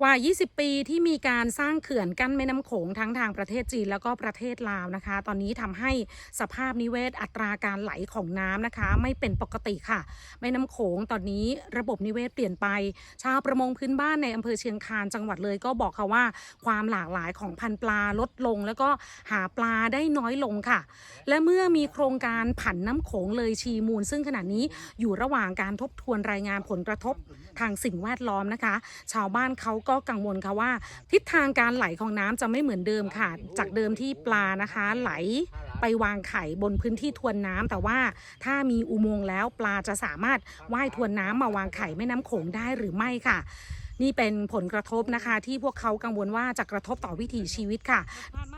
กว่า 20 ปีที่มีการสร้างเขื่อนกั้นแม่น้ำโขงทั้งทางประเทศจีนแล้วก็ประเทศลาวนะคะ ตอนนี้ทำให้สภาพนิเวศอัตราการไหลของน้ำนะคะ ไม่เป็นปกติค่ะ แม่น้ำโขงตอนนี้ระบบนิเวศเปลี่ยนไป ชาวประมงพื้นบ้านในอำเภอเชียงคานจังหวัดเลยก็บอกค่ะว่า ความหลากหลายของพันธุ์ปลาลดลง แล้วก็หาปลาได้น้อยลงค่ะ และเมื่อมีโครงการผันน้ำโขงเลยชีมูล ซึ่งขณะนี้อยู่ระหว่างการทบทวนรายงานผลกระทบทางสิ่งแวดล้อมนะคะ ชาวบ้านเขาก็กังวลค่ะว่า ทิศทางการไหลของน้ำจะไม่เหมือนเดิมค่ะ จากเดิมที่ปลานะคะไหลไปวางไข่บนพื้นที่ทวนน้ำแต่ว่าถ้ามีอุโมงค์แล้วปลาจะสามารถว่ายทวนน้ำมาวางไข่แม่น้ำโขงได้หรือไม่ค่ะ นี่เป็นผลกระทบนะคะ ที่พวกเขากังวลว่าจะกระทบต่อวิถีชีวิตค่ะ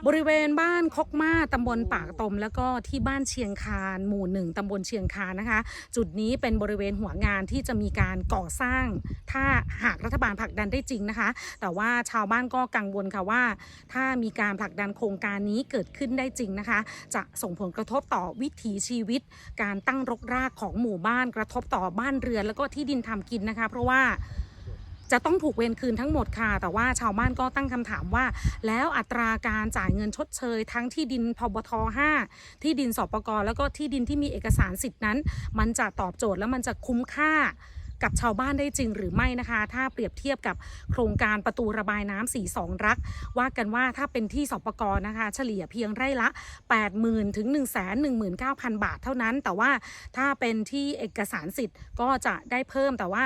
บริเวณบ้านคกมาตำบลปากตม แล้วก็ที่บ้านเชียงคานหมู่หนึ่งตำบลเชียงคานนะคะ จุดนี้เป็นบริเวณหัวงานที่จะมีการก่อสร้าง ถ้าหากรัฐบาลผลักดันได้จริงนะคะ แต่ว่าชาวบ้านก็กังวลค่ะว่า ถ้ามีการผลักดันโครงการนี้เกิดขึ้นได้จริงนะคะ จะส่งผลกระทบต่อวิถีชีวิต การตั้งรกรากของหมู่บ้านกระทบต่อบ้านเรือนแล้วก็ที่ดินทำกินนะคะ เพราะว่า จะต้องถูกเวรคืนทั้งหมดค่ะ แต่ว่าชาวบ้านก็ตั้งคำถามว่า แล้วอัตราการจ่ายเงินชดเชย ทั้งที่ดินพบท5ที่ดินสปกแล้วก็ที่ดินที่มีเอกสารสิทธินั้น มันจะตอบโจทย์แล้วมันจะคุ้มค่า กับชาวบ้านได้จริงหรือไม่นะคะ ถ้าเปรียบเทียบกับโครงการประตูระบายน้ำสีสองรัก ว่ากันว่าถ้าเป็นที่สปกนะคะ เฉลี่ยเพียงไร่ละ 80,000ถึง119,000 บาทเท่านั้น แต่ว่าถ้าเป็นที่เอกสารสิทธิ์ก็จะได้เพิ่มแต่ว่า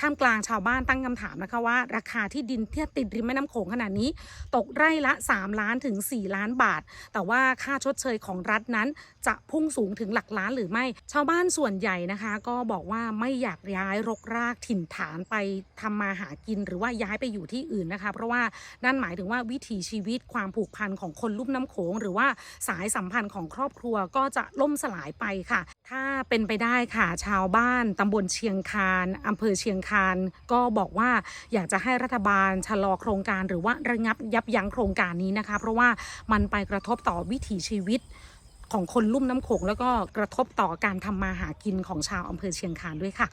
ท่ามกลางชาวบ้านตั้งคำถามนะคะว่า ราคาที่ดินที่ติดริมแม่น้ำโขงขนาดนี้ ตกไร่ละ 3 ล้านถึง 4 ล้านบาท แต่ว่าค่าชดเชยของรัฐนั้น จะพุ่งสูงถึงหลักล้านหรือไม่ ชาวบ้านส่วนใหญ่นะคะ ก็บอกว่าไม่อยากย้ายรกรากถิ่นฐานไปทำมาหากินหรือว่าย้ายไปอยู่ที่อื่นนะคะ เพราะว่านั่นหมายถึงว่าวิถีชีวิตความผูกพันของคนลุ่มน้ำโขง หรือว่าสายสัมพันธ์ของครอบครัวก็จะล่มสลายไปค่ะ ถ้าเป็นไปได้ค่ะ ชาวบ้านตำบลเชียงคานอำเภอเชียงคานก็บอกว่าอยากจะให้รัฐบาลชะลอโครงการหรือว่าระงับยับยั้งโครงการนี้นะคะ เพราะว่ามันไปกระทบต่อวิถีชีวิตของคนลุ่มน้ำโขงแล้วก็กระทบต่อการทำมาหากินของชาวอำเภอเชียงคานด้วยค่ะ